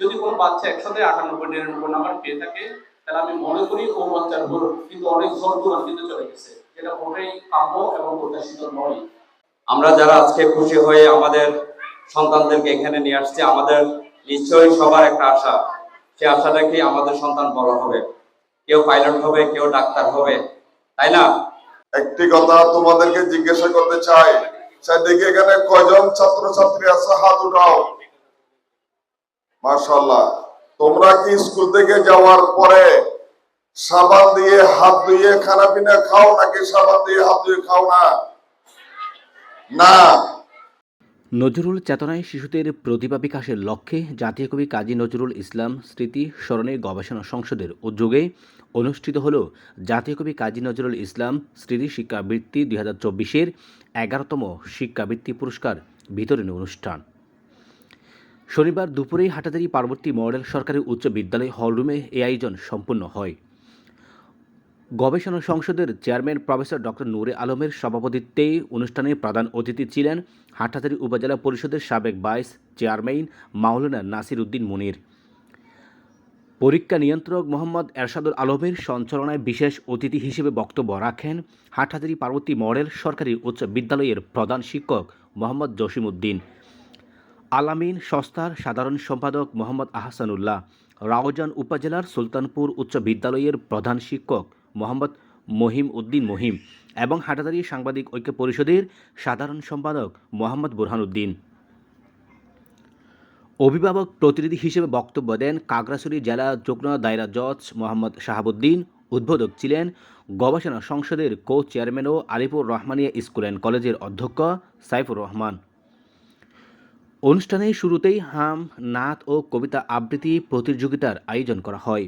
যদি কোনো বাচ্চা একসাথে আটানব্বই নিরানব্বই নাম্বার পেয়ে থাকে তাহলে আমি মনে করি ও বাচ্চার ভোট কিন্তু অনেক জোর দূরান্তিতে চলে গেছে। যেটা মোটেই কাম্য এবং প্রত্যাশিত নয়। আমরা যারা আজকে খুশি হয়ে আমাদের সন্তানদেরকে এখানে নিয়ে আসছি আমাদের নিশ্চয়ই সবার একটা আশা। সে আশাটা কি আমাদের সন্তান বড় হবে? কেউ পাইলট হবে কেউ ডাক্তার হবে তাই না? একটি কথা তোমাদেরকে জিজ্ঞাসা করতে চাই স্যার দেখি এখানে কয়জন ছাত্রছাত্রী আছে? হাত উঠাও। মাশাল্লাহ তোমরা কি স্কুল থেকে যাওয়ার পরে সাবান দিয়ে হাত ধুয়ে খানা পিনা খাও নাকি সাবান দিয়ে হাত ধুয়ে খাও না? না। নজরুল চেতনায় শিশুদের প্রতিভা বিকাশের লক্ষ্যে জাতীয় কবি কাজী নজরুল ইসলাম স্মৃতি স্মরণে গবেষণা সংসদের উদ্যোগে অনুষ্ঠিত হল জাতীয় কবি কাজী নজরুল ইসলাম স্মৃতি শিক্ষাবৃত্তি দুই হাজার চব্বিশের এগারোতম শিক্ষাবৃত্তি পুরস্কার বিতরণী অনুষ্ঠান। শনিবার দুপুরেই হাটাদারি পার্বতী মডেল সরকারি উচ্চ বিদ্যালয় হলরুমে এই আয়োজন সম্পন্ন হয়। গবেষণা সংসদের চেয়ারম্যান প্রফেসর ডক্টর নূরে আলমের সভাপতিত্বে অনুষ্ঠানে প্রধান অতিথি ছিলেন হাটহাজারী উপজেলা পরিষদের সাবেক ভাইস চেয়ারম্যান মাওলানা নাসির উদ্দিন মুনির। পরীক্ষা নিয়ন্ত্রক মোহাম্মদ এরশাদুল আলমের সঞ্চালনায় বিশেষ অতিথি হিসেবে বক্তব্য রাখেন হাটহাজারী পার্বতী মডেল সরকারি উচ্চ বিদ্যালয়ের প্রধান শিক্ষক মোহাম্মদ জসিমউদ্দিন। আলামিন সংস্থার সাধারণ সম্পাদক মোহাম্মদ আহসানুল্লাহ, রাওজান উপজেলার সুলতানপুর উচ্চ বিদ্যালয়ের প্রধান শিক্ষক মোহাম্মদ মহিম উদ্দিন মহিম এবং হাটাদারি সাংবাদিক ঐক্য পরিষদের সাধারণ সম্পাদক মোহাম্মদ বুরহানুদ্দিন অভিভাবক প্রতিনিধি হিসেবে বক্তব্য দেন কাগড়াছড়ি জেলা যুগ্ম দায়রা জজ মোহাম্মদ শাহাবুদ্দিন। উদ্বোধক ছিলেন গবেষণা সংসদের কো চেয়ারম্যান ও আলিপুর রহমানিয়া স্কুল অ্যান্ড কলেজের অধ্যক্ষ সাইফুর রহমান। অনুষ্ঠানের শুরুতেই হাম নাচ ও কবিতা আবৃত্তি প্রতিযোগিতার আয়োজন করা হয়।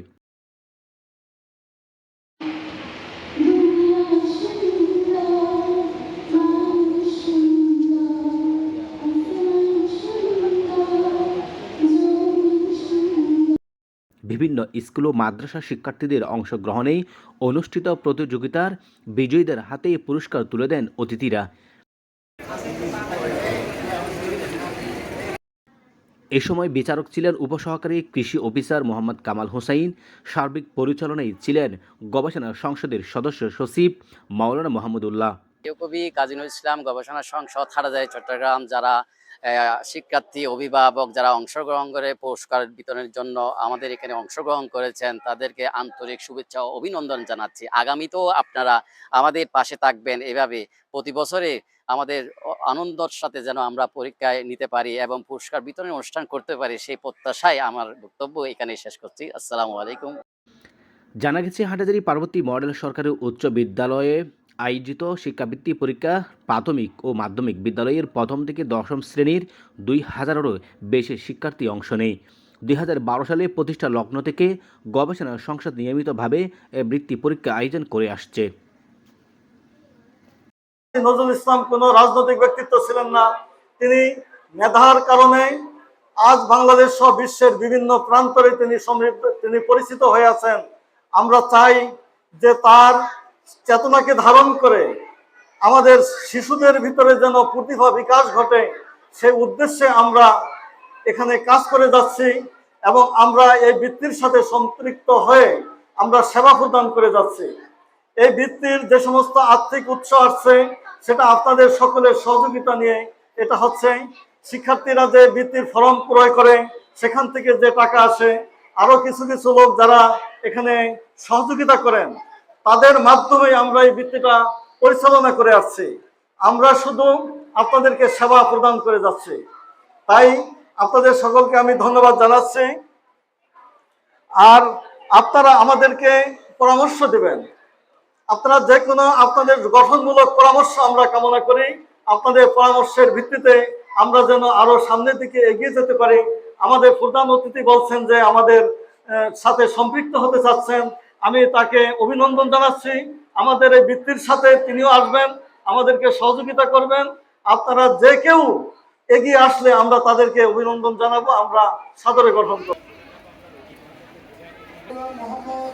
বিভিন্ন স্কুল ও মাদ্রাসা শিক্ষার্থীদের অংশগ্রহণে অনুষ্ঠিত প্রতিযোগিতার বিজয়ীদের হাতে পুরস্কার তুলে দেন অতিথিরা। এ সময় বিচারক ছিলেন উপসহকারী কৃষি অফিসার মোহাম্মদ কামাল হোসাইন, সার্বিক পরিচালনায় ছিলেন গবেষণা সংসদের সদস্য সচিব মাওলানা মোহাম্মদুল্লাহ। কবি কাজী নজরুল ইসলাম, গবেষণা সংসদ, হাটাজারি, চট্টগ্রাম, যারা শিক্ষার্থী, অভিভাবক, যারা অংশগ্রহণ করে পুরস্কার বিতরণের জন্য আমাদের এখানে অংশগ্রহণ করেছেন, তাদেরকে আন্তরিক শুভেচ্ছা ও অভিনন্দন জানাচ্ছি। আগামীতেও আপনারা আমাদের পাশে থাকবেন এভাবে। প্রতি বছরে আমাদের আনন্দর সাথে যেন আমরা পরীক্ষায় নিতে পারি এবং পুরস্কার বিতরণের অনুষ্ঠান করতে পারি, সেই প্রত্যাশায় আমার বক্তব্য এখানে শেষ করছি। আসসালামু আলাইকুম। জানা গেছে, হাটাজারি পার্বতী মডেল সরকারি উচ্চ বিদ্যালয়ে আয়োজিত শিক্ষাবৃত্তি পরীক্ষা প্রাথমিক ও মাধ্যমিক বিদ্যালয়ের প্রথম থেকে দশম শ্রেণির দুই হাজারেরও বেশি শিক্ষার্থী অংশ নেয়। দুই হাজার বারো সালে প্রতিষ্ঠা লগ্ন থেকে গবেষণা সংসদ নিয়মিতভাবে এ বৃত্তি পরীক্ষা আয়োজন করে আসছে। নজরুল ইসলাম কোনো রাজনৈতিক ব্যক্তিত্ব ছিলেন না। তিনি মেধার কারণে আজ বাংলাদেশ সহ বিশ্বের বিভিন্ন প্রান্তরে তিনি সমৃদ্ধ তিনি পরিচিত হয়ে আছেন। আমরা চাই যে তার চেতনাকে ধারণ করে আমাদের শিশুদের ভিতরে যেন প্রতিভা বিকাশ ঘটে, সেই উদ্দেশ্যে আমরা এখানে কাজ করে যাচ্ছি এবং আমরা এই বৃত্তির সাথে সম্পৃক্ত হয়ে আমরা সেবা প্রদান করে যাচ্ছি। এই বৃত্তির যে সমস্ত আর্থিক উৎস আসছে সেটা আপনাদের সকলের সহযোগিতা নিয়ে এটা হচ্ছে। শিক্ষার্থীরা যে বৃত্তির ফর্ম ক্রয় করে, সেখান থেকে যে টাকা আসে, আরও কিছু কিছু লোক যারা এখানে সহযোগিতা করেন তাদের মাধ্যমে আমরা এই বৃত্তিটা পরিচালনা করে আসছি। আমরা শুধু আপনাদেরকে সেবা প্রদান করে যাচ্ছি। তাই আপনাদের সকলকে আমি ধন্যবাদ জানাচ্ছি। আর আপনারা আমাদেরকে পরামর্শ দেবেন। আপনারা যে কোনো আপনাদের গঠনমূলক পরামর্শ আমরা কামনা করি। আপনাদের পরামর্শের ভিত্তিতে আমরা যেন আরও সামনের দিকে এগিয়ে যেতে পারি। আমাদের প্রধান অতিথি বলছেন যে আমাদের সাথে সম্পৃক্ত হতে চাচ্ছেন। আমি তাকে অভিনন্দন জানাচ্ছি। আমাদের এই বৃত্তির সাথে তিনিও আসবেন, আমাদেরকে সহযোগিতা করবেন। আপনারা যে কেউ এগিয়ে আসলে আমরা তাদেরকে অভিনন্দন জানাব, আমরা সাদরে গঠন করব। মোহাম্মদ